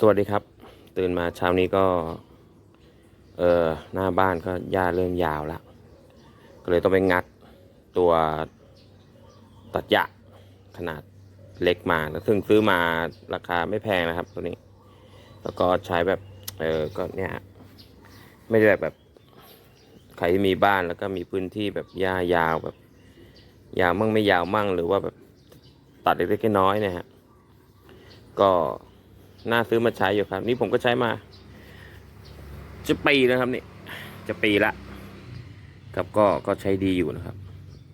สวัสดีครับ ตื่นมาเช้านี้ก็ เออหน้าบ้านก็หญ้าเริ่มยาวแล้ว ก็เลยต้องไปงัดตัวตัดหญ้าขนาดเล็กมาแล้วซึ่งซื้อมาราคาไม่แพงนะครับ ตัวนี้ แล้วก็ใช้แบบ เออก็เนี่ยไม่ได้แบบแบบใครที่มีบ้านแล้วก็มีพื้นที่แบบหญ้ายาวแบบ ยาวมั่งไม่ยาวมั่งหรือว่าแบบตัดเล็กๆน้อยๆเนะฮะก็ น่าซื้อมาใช้อยู่ครับ นี่ผมก็ใช้มา จะปีแล้วครับนี่ จะปีละครับก็ก็ใช้ดีอยู่นะครับ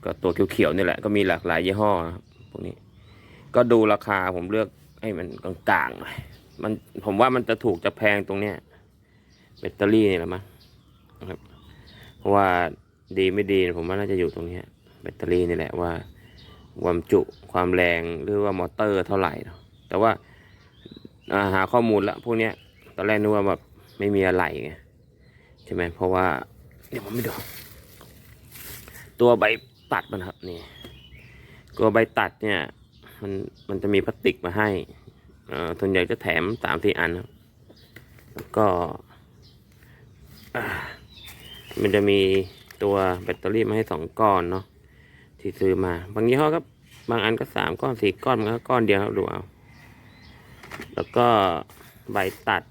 ก็ตัวเขียวๆนี่แหละก็มีหลากหลายยี่ห้อนะครับพวกนี้ ก็ดูราคาผมเลือกให้มันกลางๆหน่อยมันผมว่ามันจะถูกจะแพงตรงเนี้ยแบตเตอรี่นี่แหละมั้งนะครับเพราะว่าดีไม่ดีผมว่าน่าจะอยู่ตรงเนี้ยแบตเตอรี่นี่แหละว่าความจุความแรงหรือว่ามอเตอร์เท่าไหร่เนาะแต่ว่า หาข้อมูลละพวกเนี้ยตอนแรกนึกว่าแบบไม่มีอะไรไงใช่ไหมเพราะว่า เดี๋ยวผมไม่ดู ตัวใบตัดมันครับนี่ตัวใบตัดเนี่ย มันมันจะมีพลาสติกมาให้เอ่อส่วนใหญ่จะแถมสามสี่อันครับแล้วก็มันจะมีตัวแบตเตอรี่มาให้สองก้อนเนาะที่ซื้อมา บางยี่ห้อก็บางอันก็สามก้อนสี่ก้อนบางอันก็ก้อนเดียวครับดูเอา แล้วก็ใบตัด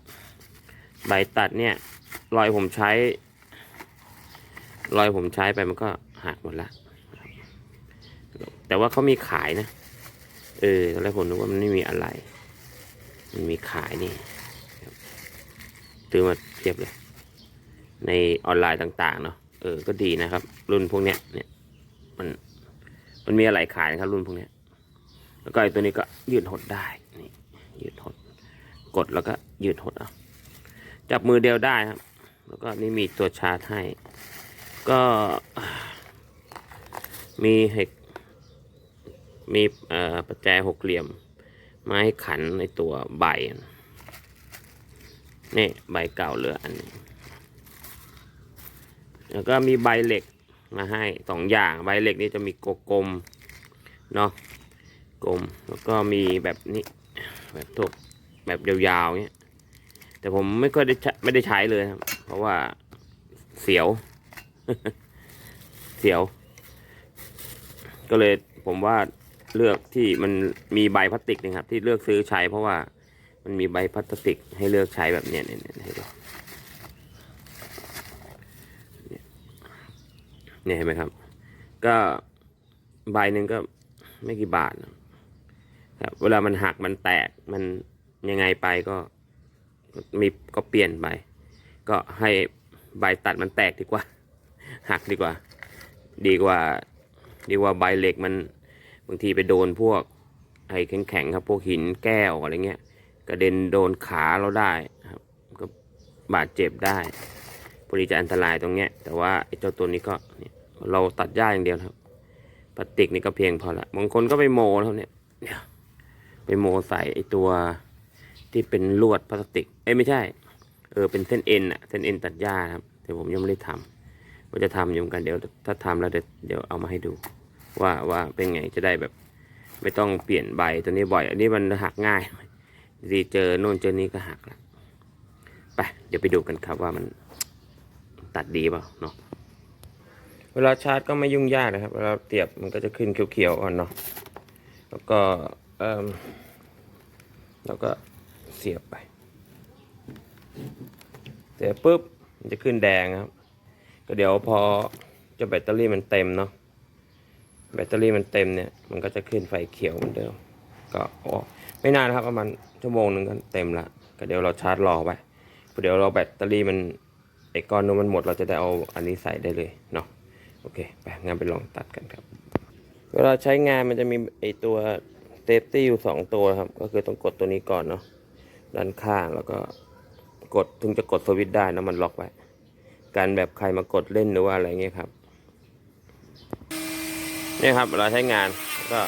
ใบตัดเนี่ยรอยผมใช้ รอยผมใช้ไปมันก็หักหมดละ แต่ว่าเขามีขายนะ เออตอนแรกผมนึกว่ามันไม่มีอะไร มันมีขายนี่ซื้อมาเทียบเลย ในออนไลน์ต่างๆเนาะ เออ ก็ดีนะครับ รุ่นพวกเนี้ย เนี่ย มัน มันมีอะไรขายนะครับรุ่นพวกเนี้ย แล้วก็ไอ้ตัวนี้ก็ยืดหดได้ ยืดหด กดแล้วก็ยืดหดเอาจับมือเดียวได้ครับ แล้วก็นี่มีตัวชาร์จให้ ก็มีเฮกมีเอ่อประแจหกเหลี่ยม ไม้ขันในตัวใบ นี่ใบเก่าเหลืออันนึงแล้วก็มีใบเหล็กมาให้สองอย่างใบเหล็กนี่จะมีกลมเนาะกลมแล้วก็มีแบบนี้ แบบทุกแบบยาวๆเนี้ย แต่ผมไม่ค่อยได้ไม่ได้ใช้เลยครับ เพราะว่าเสียว เสียว ก็เลยผมว่าเลือกที่มันมีใบพลาสติกนะครับ ที่เลือกซื้อใช้เพราะว่ามันมีใบพลาสติกให้เลือกใช้แบบเนี้ยเนี่ยเห็นปะเนี่ยเนี่ยเห็นไหมครับ ก็ใบหนึ่งก็ไม่กี่บาทนะ ครับเวลามันหักมันแตกมันยังไงไปก็มีก็เปลี่ยนไป ก็ให้ใบตัดมันแตกดีกว่า หักดีกว่า ดีกว่า ดีกว่าใบเหล็กมันบางทีไปโดนพวกไอ้แข็งๆครับ พวกหินแก้วอะไรเงี้ยกระเด็นโดนขาเราได้ครับ ก็บาดเจ็บได้พอดีจะอันตรายตรงเนี้ย แต่ว่าไอ้เจ้าตัวนี้ก็เนี่ยเราตัดหญ้าอย่างเดียวครับพลาสติกนี่ก็เพียงพอละบางคนก็ไปโมแล้วเนี่ยเนี่ย ไปโมใส่ไอตัวที่เป็นลวดพลาสติก เอ้ยไม่ใช่ เออเป็นเส้นเอ็นอะเส้นเอ็นตัดหญ้าครับแต่ผมยังไม่ได้ทำว่าจะทำอยู่เหมือนกันเดี๋ยวถ้าทำแล้วเดี๋ยวเดี๋ยวเอามาให้ดู ว่าว่าเป็นไงจะได้แบบ ไม่ต้องเปลี่ยนใบตัวนี้บ่อย อันนี้มันหักง่ายดีเจอโน่นเจอนี้ก็หักละไปเดี๋ยวไปดูกันครับว่ามันตัดดีเปล่าเนาะเวลาชาร์จก็ไม่ยุ่งยากนะครับเวลาเตียบมันก็จะขึ้นเขียวๆก่อนเนาะแล้วก็ แล้วก็เสียบไป เสียบปุ๊บมันจะขึ้นแดงครับ ก็เดี๋ยวพอเจะแบตเตอรี่มันเต็มเนาะแบตเตอรี่มันเต็มเนี่ย มันก็จะขึ้นไฟเขียวเหมือนเดิม ก็โอ้ไม่นานครับประมาณชั่วโมงหนึ่งก็เต็มละก็เดี๋ยวเราชาร์จรอไปพอเดี๋ยวเราแบตเตอรี่มันไอ้ก้อนนู้นมันหมดเราจะได้เอาอันนี้ใส่ได้เลยเนาะโอเคไปงั้นไปลองตัดกันครับ เวลาใช้งานมันจะมีไอตัว เซฟตี้อยู่สองตัวครับ ก็คือต้องกดตัวนี้ก่อนเนาะด้านข้างแล้วก็กดถึงจะกดสวิตช์ได้นะมันล็อกไว้การแบบใครมากดเล่นหรือว่าอะไรเงี้ยครับนี่ครับเราใช้งานก็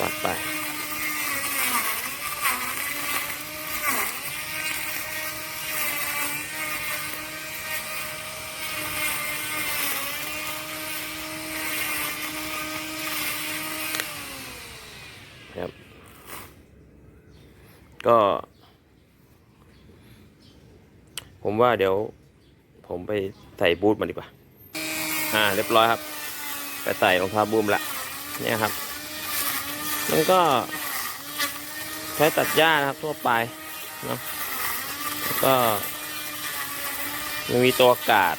ตัดไป ก็ ผมว่าเดี๋ยว ผมไปใส่บูทมาดีกว่า อ่า เรียบร้อยครับ ไปใส่รองเท้าบูมละ เนี่ยครับ มันก็ ใช้ตัดหญ้านะครับ ทั่วไปเนาะก็มันมีตัวกาด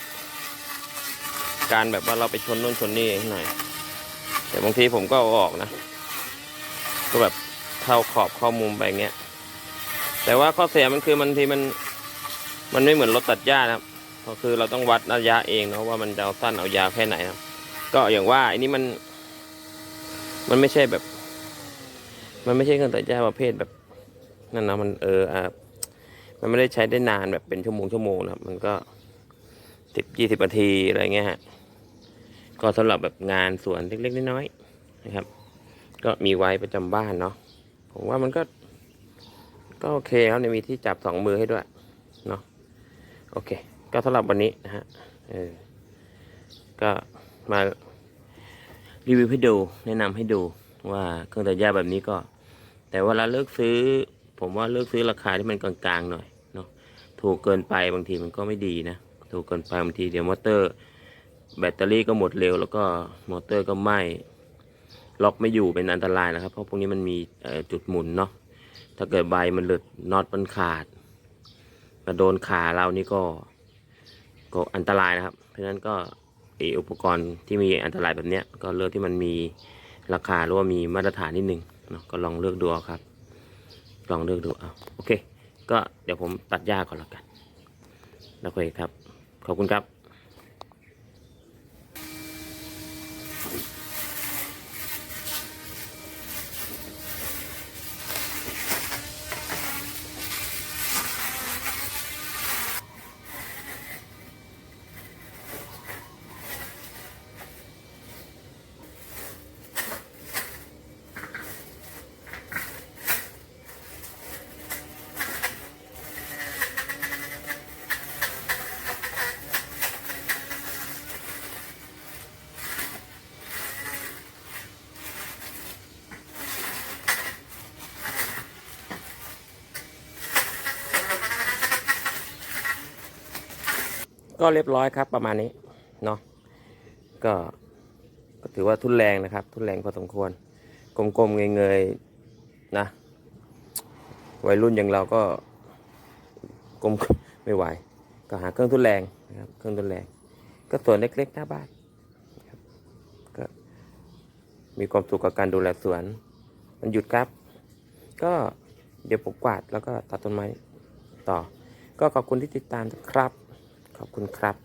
การแบบว่าเราไปชนนู่นชนนี่หน่อย แต่บางทีผมก็เอาออกนะ ก็แบบเข้าขอบเข้ามุมไปเงี้ย แต่ว่าข้อเสียมันคือมันทีมันมันไม่เหมือนรถตัดหญ้านะครับก็คือเราต้องวัดระยะเองนะว่ามันจะเอาสั้นเอายาวแค่ไหนนะครับ ก็อย่างว่าอันนี้มัน มันไม่ใช่แบบ มันไม่ใช่เครื่องตัดหญ้าประเภทแบบนั่นนะมันเอออะมันไม่ได้ใช้ได้นานแบบเป็นชั่วโมงชั่วโมงนะครับ มันก็สิบยี่สิบนาทีอะไรเงี้ยฮะก็สำหรับแบบงานสวนเล็กๆน้อยๆนะครับ ก็มีไว้ประจำบ้านเนาะผมว่ามันก็ ก็โอเคครับเนี่ยมีที่จับสองมือให้ด้วยเนาะโอเค ก็สำหรับวันนี้นะฮะเออก็มารีวิวให้ดู แนะนำให้ดูว่าเครื่องตัดหญ้าแบบนี้ก็ แต่เวลาเลือกซื้อ ผมว่าเลือกซื้อราคาที่มันกลางๆหน่อยเนาะถูกเกินไปบางทีมันก็ไม่ดีนะถูกเกินไปบางทีเดี๋ยวมอเตอร์ แบตเตอรี่ก็หมดเร็ว แล้วก็มอเตอร์ก็ไหม้ล็อกไม่อยู่เป็นอันตรายนะครับ เพราะพวกนี้มันมีจุดหมุนเนาะ ถ้าเกิดใบมันหลุดน็อตมันขาดมาโดนขาเรานี่ก็ ก็อันตรายนะครับ เพราะฉะนั้นก็ออุปกรณ์ที่มีอันตรายแบบเนี้ยก็เลือกที่มันมีราคาหรือว่ามีมาตรฐานนิดนึงเนาะก็ลองเลือกดูเอาครับ ลองเลือกดูเอาโอเค ก็เดี๋ยวผมตัดหญ้าก่อนแล้วกันแล้วคุยครับ ขอบคุณครับ ก็เรียบร้อยครับประมาณนี้เนาะก็ก็ถือว่าทุนแรงนะครับ ทุนแรงพอสมควรกลมๆเงยๆนะวัยรุ่นอย่างเราก็กลมไม่ไหว ก็หาเครื่องทุนแรงนะครับเครื่องทุนแรง ก็สวนเล็กๆหน้าบ้านก็มีความสุขกับการดูแลสวน มันหยุดครับ ก็เดี๋ยวผมกวาดแล้วก็ตัดต้นไม้ต่อ ก็ขอบคุณที่ติดตามครับ ขอบคุณครับ